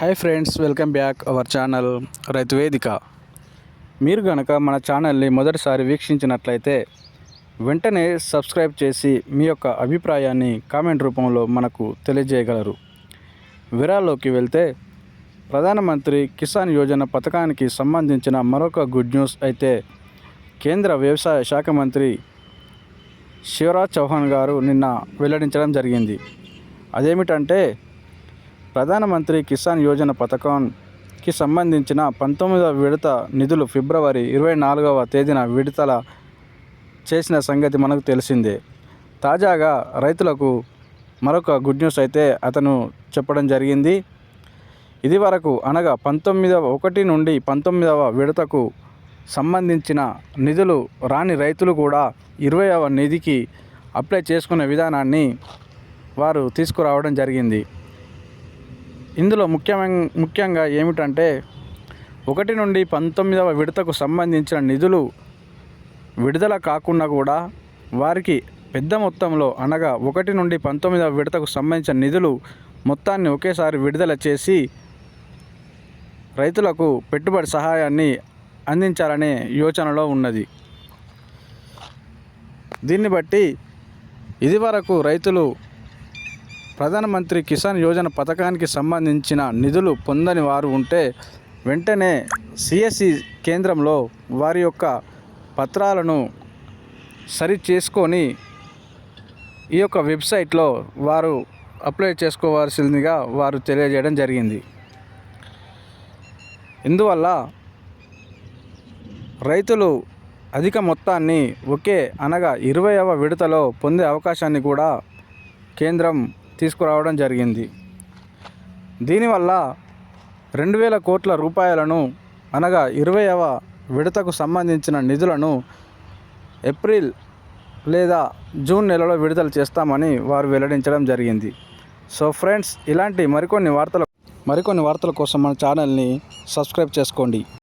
Hi friends welcome back our channel Raitu Vedika మీరు కనుక మన ఛానల్ని మొదటిసారి వీక్షించినట్లయితే వెంటనే సబ్స్క్రైబ్ చేసి మీ యొక్క అభిప్రాయాన్ని కామెంట్ రూపంలో మనకు తెలియజేయగలరు. విరాల్లోకి వెళ్తే ప్రధానమంత్రి కిసాన్ యోజన పథకానికి సంబంధించిన మరొక గుడ్ న్యూస్ అయితే కేంద్ర వ్యవసాయ శాఖ మంత్రి శివరాజ్ చౌహాన్ గారు నిన్న వెల్లడించడం జరిగింది. అదేమిటంటే ప్రధానమంత్రి కిసాన్ యోజన పథకంకి సంబంధించిన పంతొమ్మిదవ విడత నిధులు ఫిబ్రవరి ఇరవై నాలుగవ తేదీన విడుదల చేసిన సంగతి మనకు తెలిసిందే. తాజాగా రైతులకు మరొక గుడ్ న్యూస్ అయితే అతను చెప్పడం జరిగింది. ఇది వరకు అనగా పంతొమ్మిదవ ఒకటి నుండి పంతొమ్మిదవ విడతకు సంబంధించిన నిధులు రాని రైతులు కూడా ఇరవైవ నిధికి అప్లై చేసుకునే విధానాన్ని వారు తీసుకురావడం జరిగింది. ఇందులో ముఖ్యమైన ముఖ్యంగా ఏమిటంటే ఒకటి నుండి పంతొమ్మిదవ విడతకు సంబంధించిన నిధులు విడుదల కాకుండా కూడా వారికి పెద్ద మొత్తంలో అనగా ఒకటి నుండి పంతొమ్మిదవ విడతకు సంబంధించిన నిధులు మొత్తాన్ని ఒకేసారి విడుదల చేసి రైతులకు పెట్టుబడి సహాయాన్ని అందించాలనే యోచనలో ఉన్నది. దీన్ని బట్టి ఇదివరకు రైతులు ప్రధానమంత్రి కిసాన్ యోజన పథకానికి సంబంధించిన నిధులు పొందని వారు ఉంటే వెంటనే సిఎస్సి కేంద్రంలో వారి యొక్క పత్రాలను సరి చేసుకొని ఈ యొక్క వెబ్సైట్లో వారు అప్లై చేసుకోవాల్సిందిగా వారు తెలియజేయడం జరిగింది. ఇందువల్ల రైతులు అధిక మొత్తాన్ని ఒకే అనగా ఇరవైవ విడతలో పొందే అవకాశాన్ని కూడా కేంద్రం తీసుకురావడం జరిగింది. దీనివల్ల రెండు వేల కోట్ల రూపాయలను అనగా ఇరవైవ విడతకు సంబంధించిన నిధులను ఏప్రిల్ లేదా జూన్ నెలలో విడుదల చేస్తామని వారు వెల్లడించడం జరిగింది. సో ఫ్రెండ్స్ ఇలాంటి మరికొన్ని వార్తల మరికొన్ని వార్తల కోసం మన ఛానల్ని సబ్స్క్రైబ్ చేసుకోండి.